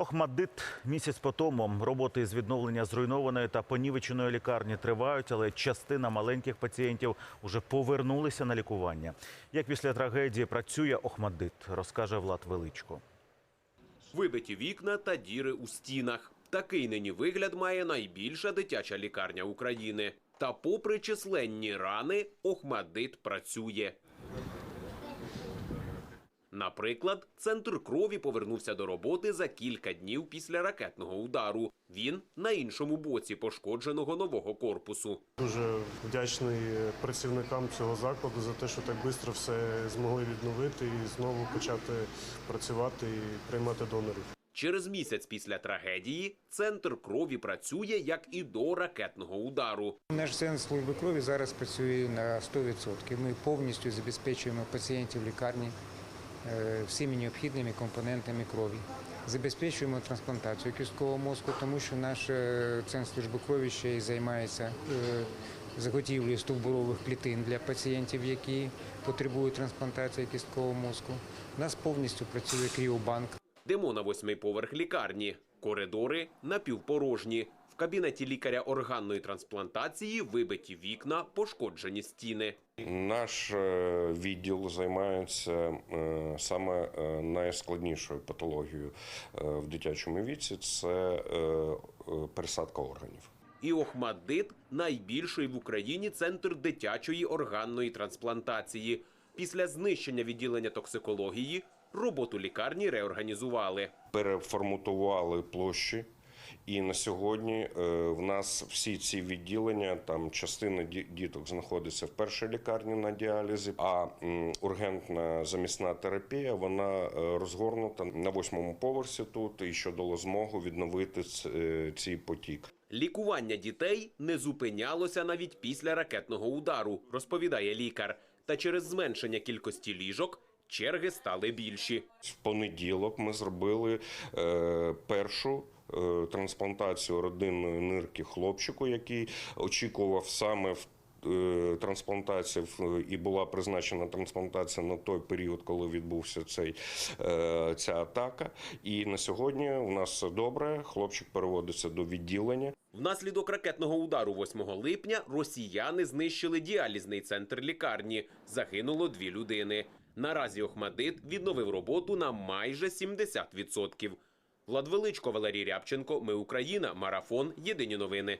Охмаддит місяць по тому. Роботи з відновлення зруйнованої та понівеченої лікарні тривають, але частина маленьких пацієнтів уже повернулися на лікування. Як після трагедії працює Охмаддит, розкаже Влад Величко. Вибиті вікна та діри у стінах. Такий нині вигляд має найбільша дитяча лікарня України. Та попри численні рани, Охмадит працює. Наприклад, центр крові повернувся до роботи за кілька днів після ракетного удару. Він на іншому боці пошкодженого нового корпусу. Дуже вдячний працівникам цього закладу за те, що так швидко все змогли відновити і знову почати працювати і приймати донорів. Через місяць після трагедії центр крові працює як і до ракетного удару. Наш центр служби крові зараз працює на 100%. Ми повністю забезпечуємо пацієнтів лікарні всіми необхідними компонентами крові. Забезпечуємо трансплантацію кісткового мозку, тому що наш е, центр служби крові ще й займається е, заготівлею стовбурових клітин для пацієнтів, які потребують трансплантації кісткового мозку. У нас повністю працює кріобанк. Йдемо на восьмий поверх лікарні. Коридори напівпорожні. В кабінеті лікаря органної трансплантації вибиті вікна, пошкоджені стіни. Наш е, відділ займається е, саме е, найскладнішою патологією в дитячому віці це пересадка органів. І Охмаддит – найбільший в Україні центр дитячої органної трансплантації. Після знищення відділення токсикології роботу лікарні реорганізували. Переформатували площі. І на сьогодні е, в нас всі ці відділення, там частина ді- діток знаходиться в першій лікарні на діалізі, а ургентна замісна терапія вона е, розгорнута на восьмому поверсі тут, і що дало змогу відновити е, цей потік. Лікування дітей не зупинялося навіть після ракетного удару, розповідає лікар. Та через зменшення кількості ліжок черги стали більші. В понеділок ми зробили е, першу. е, Трансплантацію родинної нирки хлопчику, який очікував саме в е, трансплантація в- і була призначена трансплантація на той період, коли відбувся цей, е, ця атака. І на сьогодні у нас все добре. Хлопчик переводиться до відділення. Внаслідок ракетного удару 8 липня росіяни знищили діалізний центр лікарні. Загинуло дві людини. Наразі Охмадит відновив роботу на майже 70%. Влад Величко, Валерій Рябченко. Ми Україна. Марафон. Єдині новини.